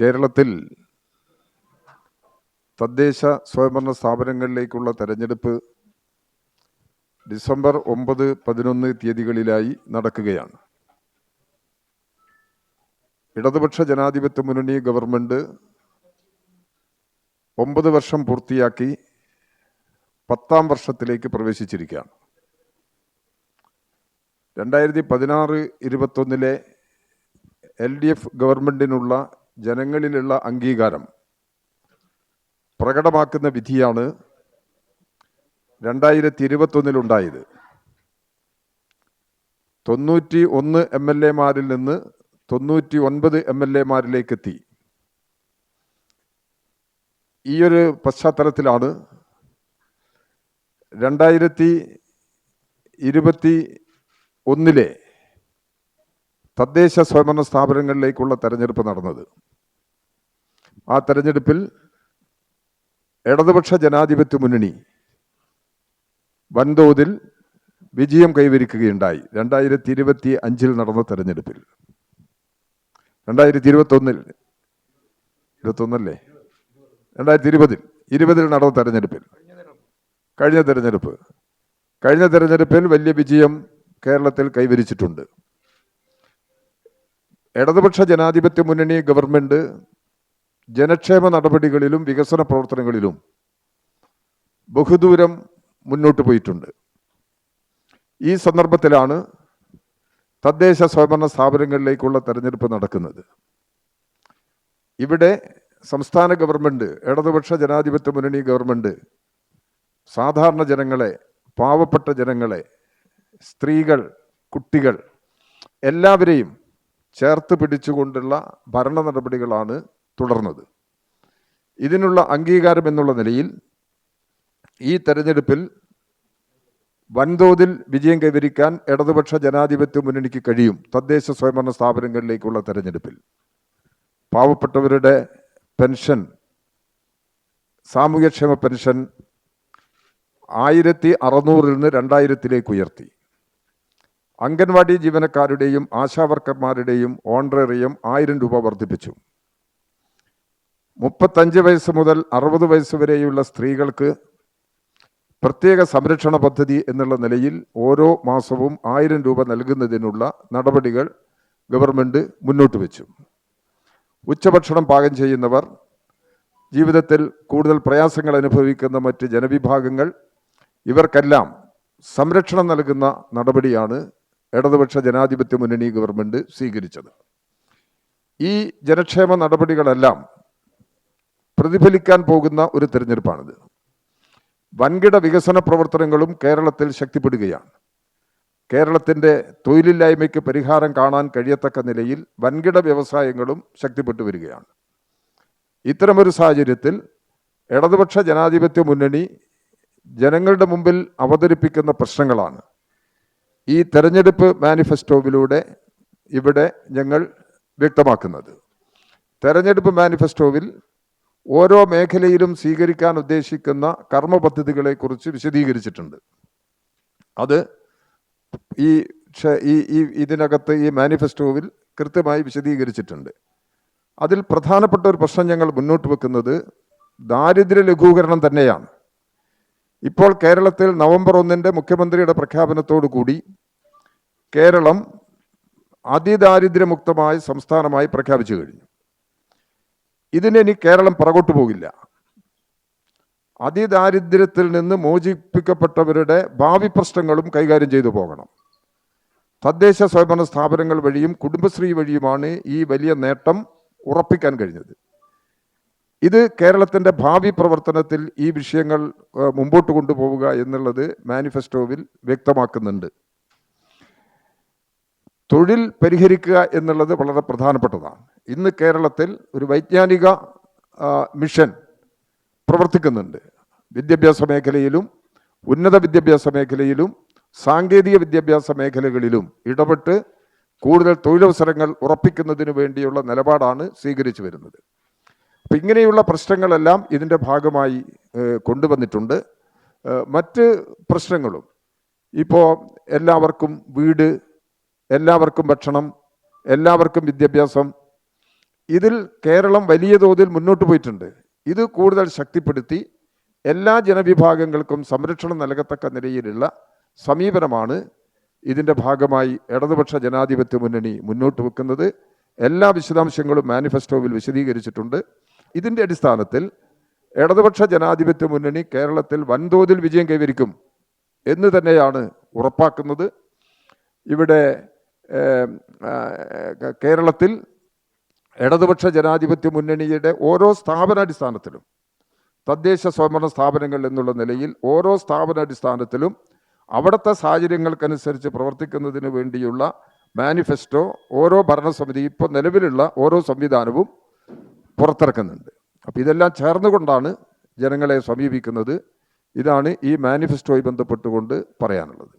കേരളത്തിൽ തദ്ദേശ സ്വയംഭരണ സ്ഥാപനങ്ങളിലേക്കുള്ള തെരഞ്ഞെടുപ്പ് ഡിസംബർ ഒമ്പത് പതിനൊന്ന് തീയതികളിലായി നടക്കുകയാണ്. ഇടതുപക്ഷ ജനാധിപത്യ മുന്നണി ഗവൺമെന്റ് ഒമ്പത് വർഷം പൂർത്തിയാക്കി പത്താം വർഷത്തിലേക്ക് പ്രവേശിച്ചിരിക്കുകയാണ്. രണ്ടായിരത്തി പതിനാറ് ഇരുപത്തൊന്നിലെ എൽ ഡി എഫ് ഗവൺമെന്റിനുള്ള ജനങ്ങളിലുള്ള അംഗീകാരം പ്രകടമാക്കുന്ന വിധിയാണ് രണ്ടായിരത്തി ഇരുപത്തൊന്നിലുണ്ടായത് തൊണ്ണൂറ്റി ഒന്ന് എം എൽ എമാരിൽ നിന്ന് തൊണ്ണൂറ്റി ഒൻപത് എം എൽ എമാരിലേക്ക് എത്തി ഈയൊരു പശ്ചാത്തലത്തിലാണ് രണ്ടായിരത്തി ഇരുപത്തി ഒന്നിലെ തദ്ദേശ സ്വയംഭരണ സ്ഥാപനങ്ങളിലേക്കുള്ള തെരഞ്ഞെടുപ്പ് നടന്നത്. ആ തെരഞ്ഞെടുപ്പിൽ ഇടതുപക്ഷ ജനാധിപത്യ മുന്നണി വൻതോതിൽ വിജയം കൈവരിക്കുകയുണ്ടായി. രണ്ടായിരത്തി ഇരുപത്തി അഞ്ചിൽ നടന്ന തെരഞ്ഞെടുപ്പിൽ. രണ്ടായിരത്തി ഇരുപത്തി ഒന്നിൽ ഇരുപത്തൊന്നല്ലേ? രണ്ടായിരത്തി ഇരുപതിൽ ഇരുപതിൽ നടന്ന തെരഞ്ഞെടുപ്പിൽ. കഴിഞ്ഞ തെരഞ്ഞെടുപ്പ്. കഴിഞ്ഞ തെരഞ്ഞെടുപ്പിൽ വലിയ വിജയം കേരളത്തിൽ കൈവരിച്ചിട്ടുണ്ട്. ഇടതുപക്ഷ ജനാധിപത്യ മുന്നണി ഗവൺമെന്റ് ജനക്ഷേമ നടപടികളിലും വികസന പ്രവർത്തനങ്ങളിലും ബഹുദൂരം മുന്നോട്ട് പോയിട്ടുണ്ട്. ഈ സന്ദർഭത്തിലാണ് തദ്ദേശ സ്വയംഭരണ സ്ഥാപനങ്ങളിലേക്കുള്ള തെരഞ്ഞെടുപ്പ് നടക്കുന്നത്. ഇവിടെ സംസ്ഥാന ഗവൺമെന്റ് ഇടതുപക്ഷ ജനാധിപത്യ മുന്നണി ഗവൺമെന്റ് സാധാരണ ജനങ്ങളെ പാവപ്പെട്ട ജനങ്ങളെ സ്ത്രീകൾ കുട്ടികൾ എല്ലാവരെയും ചേർത്ത് പിടിച്ചുകൊണ്ടുള്ള ഭരണ നടപടികളാണ് തുടർന്നത്. ഇതിനുള്ള അംഗീകാരം എന്നുള്ള നിലയിൽ ഈ തെരഞ്ഞെടുപ്പിൽ വൻതോതിൽ വിജയം കൈവരിക്കാൻ ഇടതുപക്ഷ ജനാധിപത്യ മുന്നണിക്ക് കഴിയും തദ്ദേശ സ്വയംഭരണ സ്ഥാപനങ്ങളിലേക്കുള്ള തെരഞ്ഞെടുപ്പിൽ. പാവപ്പെട്ടവരുടെ പെൻഷൻ സാമൂഹ്യക്ഷേമ പെൻഷൻ ആയിരത്തി അറുന്നൂറിൽ നിന്ന് രണ്ടായിരത്തിലേക്ക് ഉയർത്തി. അംഗൻവാടി ജീവനക്കാരുടെയും ആശാവർക്കർമാരുടെയും ഓൺറേറിയം ആയിരം രൂപ വർദ്ധിപ്പിച്ചു. മുപ്പത്തഞ്ച് വയസ്സ് മുതൽ അറുപത് വയസ്സ് വരെയുള്ള സ്ത്രീകൾക്ക് പ്രത്യേക സംരക്ഷണ പദ്ധതി എന്നുള്ള നിലയിൽ ഓരോ മാസവും ആയിരം രൂപ നൽകുന്നതിനുള്ള നടപടികൾ ഗവൺമെന്റ് മുന്നോട്ട് വെച്ചു. ഉച്ചഭക്ഷണം പാകം ചെയ്യുന്നവർ ജീവിതത്തിൽ കൂടുതൽ പ്രയാസങ്ങൾ അനുഭവിക്കുന്ന മറ്റ് ജനവിഭാഗങ്ങൾ ഇവർക്കെല്ലാം സംരക്ഷണം നൽകുന്ന നടപടിയാണ് ഇടതുപക്ഷ ജനാധിപത്യ മുന്നണി ഗവൺമെന്റ് സ്വീകരിച്ചത്. ഈ ജനക്ഷേമ നടപടികളെല്ലാം പ്രതിഫലിക്കാൻ പോകുന്ന ഒരു തിരഞ്ഞെടുപ്പാണിത്. വൻകിട വികസന പ്രവർത്തനങ്ങളും കേരളത്തിൽ ശക്തിപ്പെടുകയാണ്. കേരളത്തിന്റെ തൊഴിലില്ലായ്മയ്ക്ക് പരിഹാരം കാണാൻ കഴിയത്തക്ക നിലയിൽ വൻകിട വ്യവസായങ്ങളും ശക്തിപ്പെട്ടു വരികയാണ്. ഇത്തരമൊരു സാഹചര്യത്തിൽ ഇടതുപക്ഷ ജനാധിപത്യ മുന്നണി ജനങ്ങളുടെ മുമ്പിൽ അവതരിപ്പിക്കുന്ന പ്രശ്നങ്ങളാണ് ഈ തെരഞ്ഞെടുപ്പ് മാനിഫെസ്റ്റോവിലൂടെ ഇവിടെ ഞങ്ങൾ വ്യക്തമാക്കുന്നത്. തെരഞ്ഞെടുപ്പ് മാനിഫെസ്റ്റോവിൽ ഓരോ മേഖലയിലും സ്വീകരിക്കാൻ ഉദ്ദേശിക്കുന്ന കർമ്മ പദ്ധതികളെക്കുറിച്ച് വിശദീകരിച്ചിട്ടുണ്ട്. അത് ഈ ഈ ഇതിനകത്ത് ഈ മാനിഫെസ്റ്റോവിൽ കൃത്യമായി വിശദീകരിച്ചിട്ടുണ്ട്. അതിൽ പ്രധാനപ്പെട്ട ഒരു പ്രശ്നം ഞങ്ങൾ മുന്നോട്ട് വെക്കുന്നത് ദാരിദ്ര്യ ലഘൂകരണം തന്നെയാണ്. ഇപ്പോൾ കേരളത്തിൽ നവംബർ ഒന്നിന്റെ മുഖ്യമന്ത്രിയുടെ പ്രഖ്യാപനത്തോടു കൂടി കേരളം അതിദാരിദ്ര്യമുക്തമായ സംസ്ഥാനമായി പ്രഖ്യാപിച്ചു കഴിഞ്ഞു. ഇതിന് കേരളം പുറകോട്ട് പോകില്ല. അതിദാരിദ്ര്യത്തിൽ നിന്ന് മോചിപ്പിക്കപ്പെട്ടവരുടെ ഭാവി പ്രശ്നങ്ങളും കൈകാര്യം ചെയ്തു പോകണം. തദ്ദേശ സ്വയംഭരണ സ്ഥാപനങ്ങൾ വഴിയും കുടുംബശ്രീ വഴിയുമാണ് ഈ വലിയ നേട്ടം ഉറപ്പിക്കാൻ കഴിഞ്ഞത്. ഇത് കേരളത്തിന്റെ ഭാവി പ്രവർത്തനത്തിൽ ഈ വിഷയങ്ങൾ മുമ്പോട്ട് കൊണ്ടുപോവുക എന്നുള്ളത് മാനിഫെസ്റ്റോവിൽ വ്യക്തമാക്കുന്നുണ്ട്. തൊഴിൽ പരിഹരിക്കുക എന്നുള്ളത് വളരെ പ്രധാനപ്പെട്ടതാണ്. ഇന്ന് കേരളത്തിൽ ഒരു വൈജ്ഞാനിക മിഷൻ പ്രവർത്തിക്കുന്നുണ്ട്. വിദ്യാഭ്യാസ മേഖലയിലും ഉന്നത വിദ്യാഭ്യാസ മേഖലയിലും സാങ്കേതിക വിദ്യാഭ്യാസ മേഖലകളിലും ഇടപെട്ട് കൂടുതൽ തൊഴിലവസരങ്ങൾ ഉറപ്പിക്കുന്നതിന് വേണ്ടിയുള്ള നിലപാടാണ് സ്വീകരിച്ചു വരുന്നത്. അപ്പം ഇങ്ങനെയുള്ള പ്രശ്നങ്ങളെല്ലാം ഇതിന്റെ ഭാഗമായി കൊണ്ടുവന്നിട്ടുണ്ട്. മറ്റ് പ്രശ്നങ്ങളും. ഇപ്പോൾ എല്ലാവർക്കും വീട് എല്ലാവർക്കും ഭക്ഷണം എല്ലാവർക്കും വിദ്യാഭ്യാസം. ഇതിൽ കേരളം വലിയ തോതിൽ മുന്നോട്ട് പോയിട്ടുണ്ട്. ഇത് കൂടുതൽ ശക്തിപ്പെടുത്തി എല്ലാ ജനവിഭാഗങ്ങൾക്കും സംരക്ഷണം നൽകത്തക്ക നിലയിലുള്ള സമീപനമാണ് ഇതിന്റെ ഭാഗമായി ഇടതുപക്ഷ ജനാധിപത്യ മുന്നണി മുന്നോട്ട് വെക്കുന്നത്. എല്ലാ വിശദാംശങ്ങളും മാനിഫെസ്റ്റോവിൽ വിശദീകരിച്ചിട്ടുണ്ട്. ഇതിന്റെ അടിസ്ഥാനത്തിൽ ഇടതുപക്ഷ ജനാധിപത്യ മുന്നണി കേരളത്തിൽ വൻതോതിൽ വിജയം കൈവരിക്കും എന്ന് തന്നെയാണ് ഉറപ്പാക്കുന്നത്. ഇവിടെ കേരളത്തിൽ ഇടതുപക്ഷ ജനാധിപത്യ മുന്നണിയുടെ ഓരോ സ്ഥാപനാടിസ്ഥാനത്തിലും തദ്ദേശ സ്വയംഭരണ സ്ഥാപനങ്ങൾ എന്നുള്ള നിലയിൽ ഓരോ സ്ഥാപനാടിസ്ഥാനത്തിലും അവിടുത്തെ സാഹചര്യങ്ങൾക്കനുസരിച്ച് പ്രവർത്തിക്കുന്നതിന് വേണ്ടിയുള്ള മാനിഫെസ്റ്റോ ഓരോ ഭരണസമിതി ഇപ്പോൾ നിലവിലുള്ള ഓരോ സംവിധാനവും പുറത്തിറക്കുന്നുണ്ട്. അപ്പോൾ ഇതെല്ലാം ചേർന്നുകൊണ്ടാണ് ജനങ്ങളെ സമീപിക്കുന്നത്. ഇതാണ് ഈ മാനിഫെസ്റ്റോയി ബന്ധപ്പെട്ടുകൊണ്ട് പറയാനുള്ളത്.